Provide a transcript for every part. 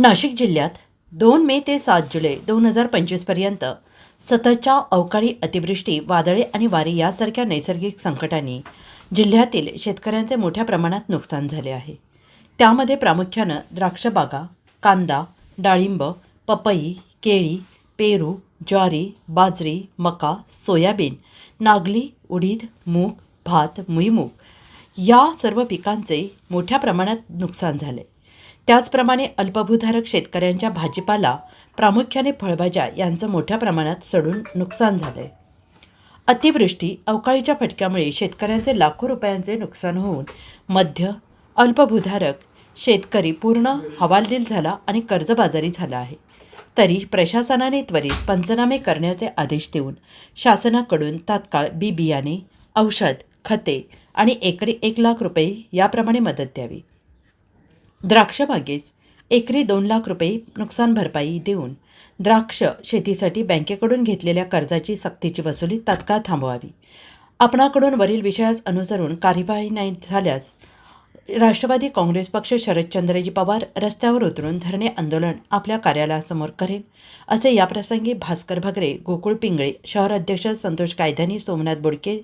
नाशिक जिल्ह्यात दोन मे ते सात जुलै दोन हजार पंचवीसपर्यंत सततच्या अवकाळी अतिवृष्टी वादळे आणि वारे यासारख्या नैसर्गिक संकटांनी जिल्ह्यातील शेतकऱ्यांचे मोठ्या प्रमाणात नुकसान झाले आहे. त्यामध्ये प्रामुख्यानं द्राक्षबागा कांदा डाळिंब पपई केळी पेरू ज्वारी बाजरी मका सोयाबीन नागली उडीद मूग भात भुईमूग या सर्व पिकांचे मोठ्या प्रमाणात नुकसान झाले. त्याचप्रमाणे अल्पभूधारक शेतकऱ्यांच्या भाजीपाला प्रामुख्याने फळभाज्या यांचं मोठ्या प्रमाणात सडून नुकसान झालं आहे अतिवृष्टी अवकाळीच्या फटक्यामुळे शेतकऱ्यांचे लाखो रुपयांचे नुकसान होऊन मध्य अल्पभूधारक शेतकरी पूर्ण हवालदिल झाला आणि कर्जबाजारी झाला आहे. तरी प्रशासनाने त्वरित पंचनामे करण्याचे आदेश देऊन शासनाकडून तात्काळ बी बियाणे औषध खते आणि एकरी एक लाख रुपये याप्रमाणे मदत द्यावी. द्राक्षबागेस एकरी दोन लाख रुपये नुकसान भरपाई देऊन द्राक्ष शेतीसाठी बँकेकडून घेतलेल्या कर्जाची सक्तीची वसुली तात्काळ थांबवावी. आपणाकडून वरील विषयास अनुसरून कार्यवाही नाही झाल्यास राष्ट्रवादी काँग्रेस पक्ष शरदचंद्रजी पवार रस्त्यावर उतरून धरणे आंदोलन आपल्या कार्यालयासमोर करेल असे याप्रसंगी भास्कर भगरे गोकुळ पिंगळे शहराध्यक्ष संतोष कायधानी सोमनाथ बोडके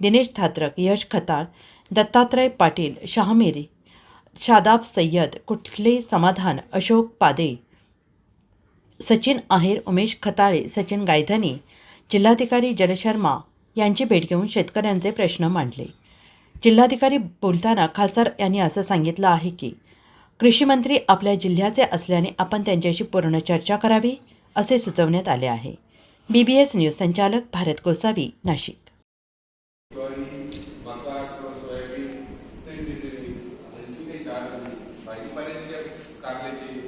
दिनेश थात्रक यश खताळ दत्तात्रय पाटील शहामेरी शादाब सय्यद कुठले समाधान? अशोक पादे. सचिन आहेर उमेश खताळे सचिन गायधनी जिल्हाधिकारी जलशर्मा यांची भेट घेऊन शेतकऱ्यांचे प्रश्न मांडले. जिल्हाधिकारी बोलताना खासदार यांनी असं सांगितलं आहे की कृषीमंत्री आपल्या जिल्ह्याचे असल्याने आपण त्यांच्याशी पूर्ण चर्चा करावी असे सुचवण्यात आले आहे. बी बी एस न्यूज संचालक भारत गोसावी नाशिक. भाजी पाण्याच्या कारल्याची